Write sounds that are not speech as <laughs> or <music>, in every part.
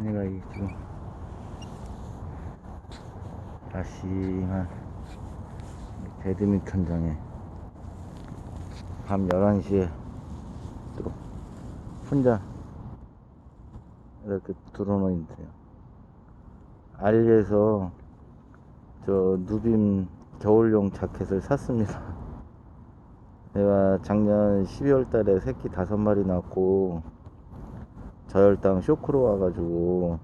이 지금 아심한 배드민턴장에 밤 11시에 또 혼자 이렇게 들어놓어 있대요. 알리에서 저 누빔 겨울용 자켓을 샀습니다. <laughs> 내가 작년 12월 달에 새끼 다섯 마리 낳고 저혈당 쇼크로 와가지고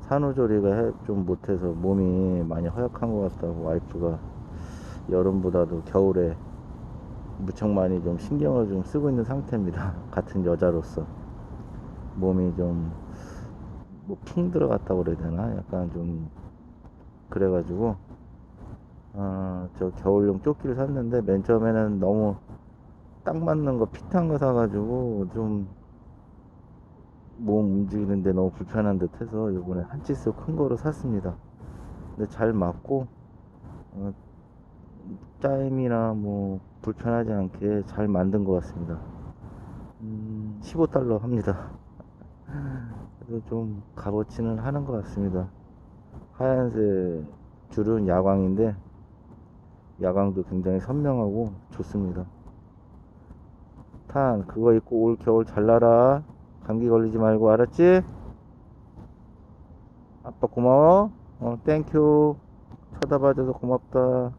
산후조리가 해- 좀 못해서 몸이 많이 허약한 것 같다고 와이프가 여름보다도 겨울에 무척 많이 좀 신경을 좀 쓰고 있는 상태입니다. <laughs> 같은 여자로서 몸이 좀 뭐 풍 들어갔다고 그래야 되나? 약간 좀 그래가지고 아, 저 겨울용 조끼를 샀는데 맨 처음에는 너무 딱 맞는 거 핏한 거 사가지고 좀 몸 움직이는데 너무 불편한 듯 해서 이번에 한 치수 큰 거로 샀습니다. 근데 잘 맞고 어, 짜임이나 뭐 불편하지 않게 잘 만든 것 같습니다. 음, 15달러 합니다. 그래도 좀 값어치는 하는 것 같습니다. 하얀색 줄은 야광인데 야광도 굉장히 선명하고 좋습니다. 탄 그거 입고 올 겨울 잘 날아 감기 걸리지 말고 알았지? 아빠 고마워. 어 땡큐 쳐다봐줘서 고맙다